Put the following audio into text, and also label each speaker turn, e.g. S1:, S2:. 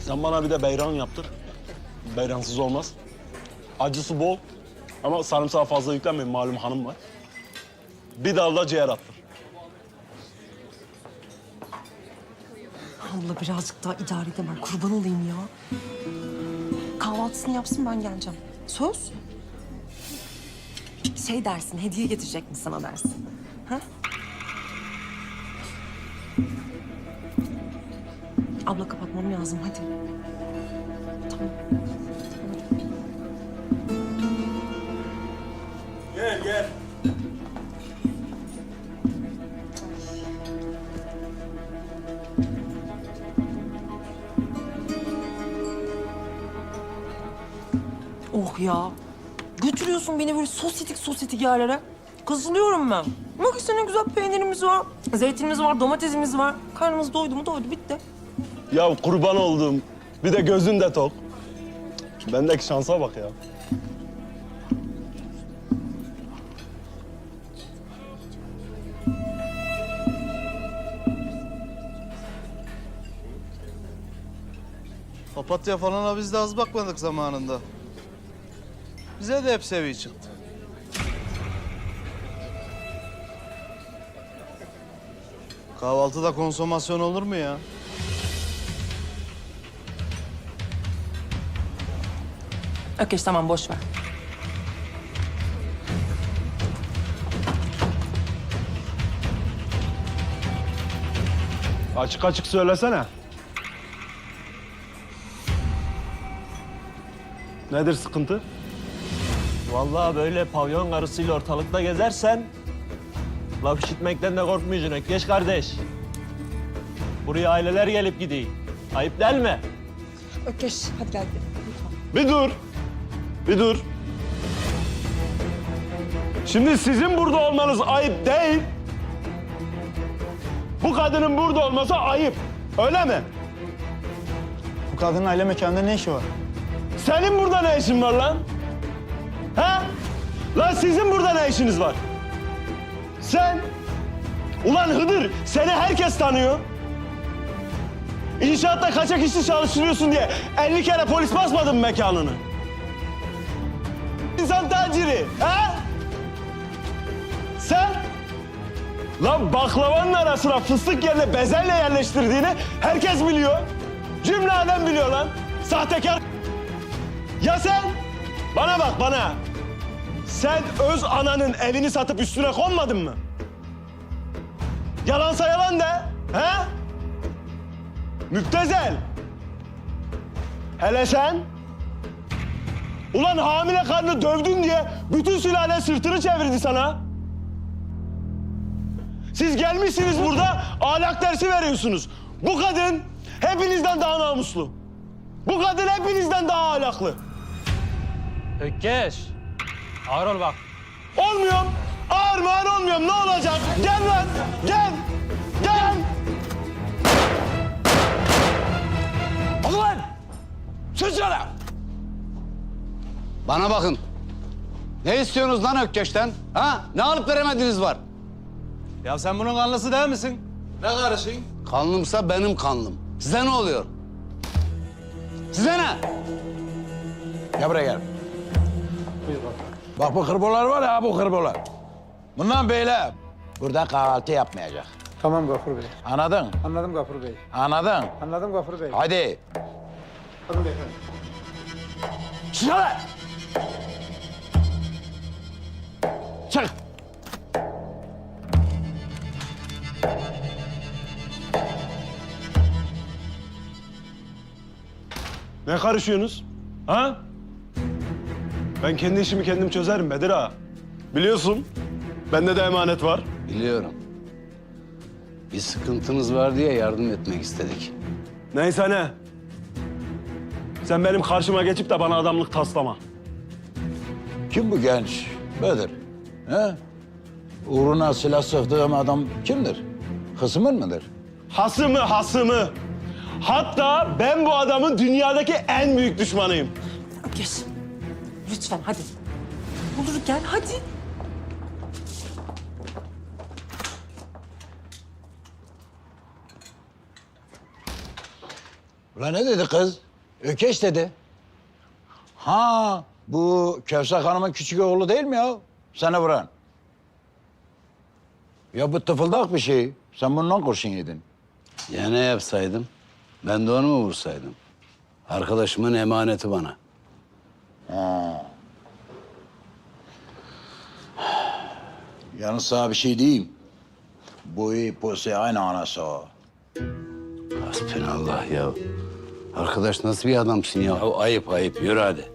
S1: Sen bana bir de beyran yaptır. Beyransız olmaz. Acısı bol ama sarımsağı fazla yüklenmeyin malum hanım var. Bir dalda ciğer attır.
S2: Abla birazcık daha idare edemem. Kurban olayım ya. Kahvaltısını yapsın ben geleceğim. Söz. Şey dersin, hediye getirecek mi sana dersin. Ha? Kapatmam lazım hadi. Tamam.
S1: Gel gel.
S2: Oh ya. Götürüyorsun beni böyle sosyetik sosyetik yerlere. Kızılıyorum ben. Bak işte ne güzel peynirimiz var, zeytinimiz var, domatesimiz var. Karnımız doydu mu doydu, bitti.
S1: Ya kurban olduğum bir de gözün de tok. Bendeki şansa bak ya.
S3: Papatya falana biz de az bakmadık zamanında. Bize de hep seviye çıktı. Kahvaltıda konsomasyon olur mu ya?
S2: Ökeş tamam boş ver.
S1: Açık açık söylesene. Nedir sıkıntı?
S4: Vallahi böyle pavyon karısıyla ortalıkta gezersen... ...laf işitmekten de korkmayacaksın Ökkeş kardeş. Buraya aileler gelip gidiyor. Ayıp değil mi?
S2: Ökeş hadi gel.
S1: Bir dur. Bir dur. Şimdi sizin burada olmanız ayıp değil. Bu kadının burada olması ayıp. Öyle mi?
S5: Bu kadının aile mekanında ne işi var?
S1: Senin burada ne işin var lan? He? Lan sizin burada ne işiniz var? Sen? Ulan Hıdır, seni herkes tanıyor. İnşaatta kaçak işçi çalıştırıyorsun diye 50 kere polis basmadı mı mekanını? Taciri, he? Sen? Lan baklavanın arasına fıstık yerine bezelye yerleştirdiğini herkes biliyor. Cümle alem biliyor lan. Sahtekar ya sen? Bana bak bana. Sen öz ananın evini satıp üstüne konmadın mı? Yalansa yalan de. He? Müptezel. Hele sen? Ulan hamile karnı dövdün diye bütün sülale sırtını çevirdi sana. Siz gelmişsiniz burada ahlak dersi veriyorsunuz. Bu kadın hepinizden daha namuslu. Bu kadın hepinizden daha ahlaklı.
S4: Ökkeş. Ağır ol bak.
S1: Olmuyorum. Ağır mı ağır olmuyorum. Ne olacak? Gel lan. Gel. Gel.
S6: Bana bakın. Ne istiyorsunuz lan Ökkeş'ten? Ha? Ne alıp veremediğiniz var?
S3: Ya sen bunun kanlısı değil misin? Ne karışın?
S6: Kanlımsa benim kanlım. Size ne oluyor? Size ne?
S7: Gel buraya gel. Bak bu hırbolar var ya bu hırbolar. Bundan böyle burada kahvaltı yapmayacak.
S5: Tamam Gafur Bey.
S7: Anladın?
S5: Anladım Gafur Bey.
S7: Anladın?
S5: Anladım Gafur Bey.
S7: Hadi.
S5: Anladım beyefendi.
S7: Çıkar! Çık!
S1: Ne karışıyorsunuz? Ha? Ben kendi işimi kendim çözerim Bedir ağa. Biliyorsun. Bende de emanet var.
S6: Biliyorum. Bir sıkıntınız var diye yardım etmek istedik.
S1: Neyse ne. Sen benim karşıma geçip de bana adamlık taslama.
S7: Kim bu genç? Bedir. He? Uğruna silah sıktığım adam kimdir? Hısmın mıdır?
S1: Hasımı hasımı. Hatta ben bu adamın dünyadaki en büyük düşmanıyım.
S2: Ökeş. Lütfen hadi. Olur gel hadi.
S7: Ulan ne dedi kız? Ökeş dedi. Ha bu Kevser Hanım'ın küçük oğlu değil mi ya? Sana vuran. Ya bu tıfıldak bir şey. Sen bundan kurşun yedin.
S6: Ya ne yapsaydım? Ben de onu mu vursaydım? Arkadaşımın emaneti bana.
S7: Yalnız sana bir şey diyeyim. Bu iyi posi aynı anası o.
S6: Hasbinallah ya. Arkadaş nasıl bir adamsın ya? Ayıp ayıp yürü hadi.